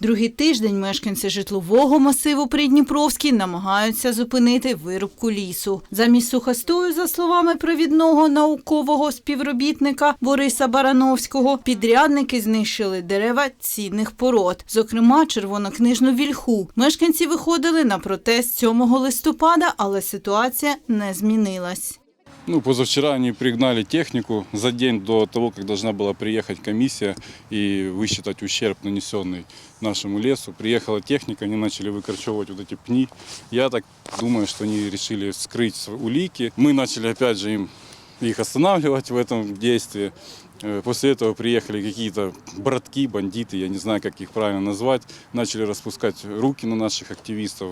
Другий тиждень мешканці житлового масиву Придніпровський намагаються зупинити вирубку лісу. Замість сухостою, за словами провідного наукового співробітника Бориса Барановського, підрядники знищили дерева цінних пород, зокрема червонокнижну вільху. Мешканці виходили на протест 7 листопада, але ситуація не змінилась. Ну, позавчера они пригнали технику за день до того, как должна была приехать комиссия и высчитать ущерб, нанесенный нашему лесу. Приехала техника, они начали выкорчевывать вот эти пни. Я так думаю, что они решили скрыть улики. Мы начали опять же им их останавливать в этом действии. Э, После этого приехали какие-то братки, бандиты, я не знаю, как их правильно назвать, начали распускать руки на наших активистов,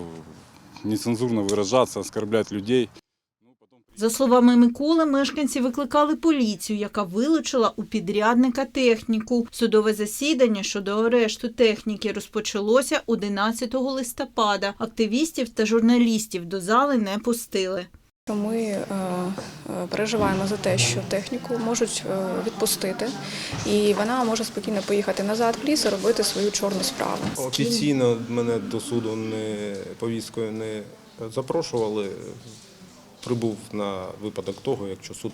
нецензурно выражаться, оскорблять людей. За словами Миколи, мешканці викликали поліцію, яка вилучила у підрядника техніку. Судове засідання щодо арешту техніки розпочалося 11 листопада. Активістів та журналістів до зали не пустили. Ми е, е, переживаємо за те, що техніку можуть е, відпустити, і вона може спокійно поїхати назад в ліс і робити свою чорну справу. Офіційно мене до суду не повісткою не запрошували. Прибув на випадок того, якщо суд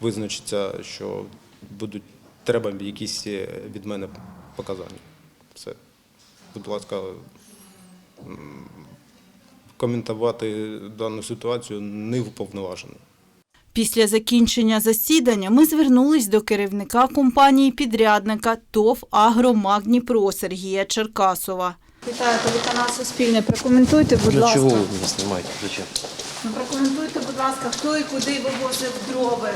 визначиться, що будуть треба якісь від мене показання. Все. Будь ласка, коментувати дану ситуацію не вповноважено. Після закінчення засідання ми звернулись до керівника компанії підрядника ТОВ «Агромаг Дніпро» Сергія Черкасова. Вітаю, телеканал Суспільне. Прокоментуйте, будь Для ласка. чего вы меня снимаете? Зачем? Ну, прокоментуйте, будь ласка, хто і куди вивозив дроби.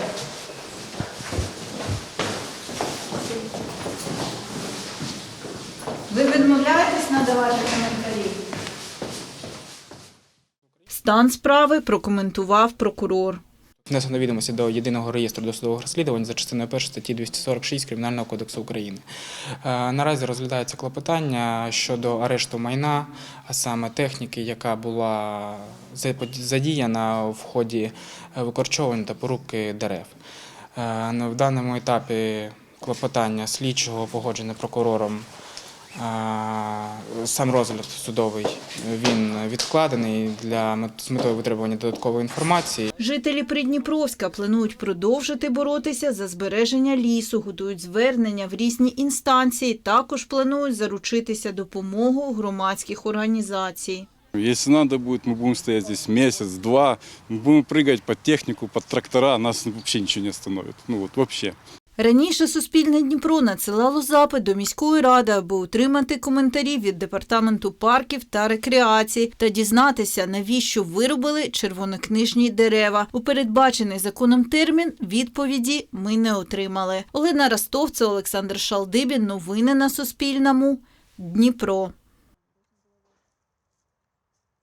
Ви відмовляєтесь надавати коментарі? Стан справи прокоментував прокурор. Внесено відомості до єдиного реєстру досудових розслідувань за частиною 1 статті 246 Кримінального кодексу України. Е, Наразі розглядається клопотання щодо арешту майна, а саме техніки, яка була задіяна в ході е, викорчовування та порубки дерев. Е, ну, В даному етапі клопотання слідчого погоджене прокурором. е, Сам розгляд судовий він відкладений для мет- з метою витребування додаткової інформації. Жителі Придніпровська планують продовжити боротися за збереження лісу, готують звернення в різні інстанції, також планують заручитися допомогою громадських організацій. Если надо будет, мы будем стоять здесь месяц-два, мы будем прыгать под технику, под трактора, нас вообще ничего не остановит. Ну вот вообще. Раніше Суспільне Дніпро надсилало запит до міської ради, аби отримати коментарі від департаменту парків та рекреації та дізнатися, навіщо виробили червонокнижні дерева. У передбачений законом термін відповіді ми не отримали. Олена Ростовця, Олександр Шалдибін. Новини на Суспільному. Дніпро.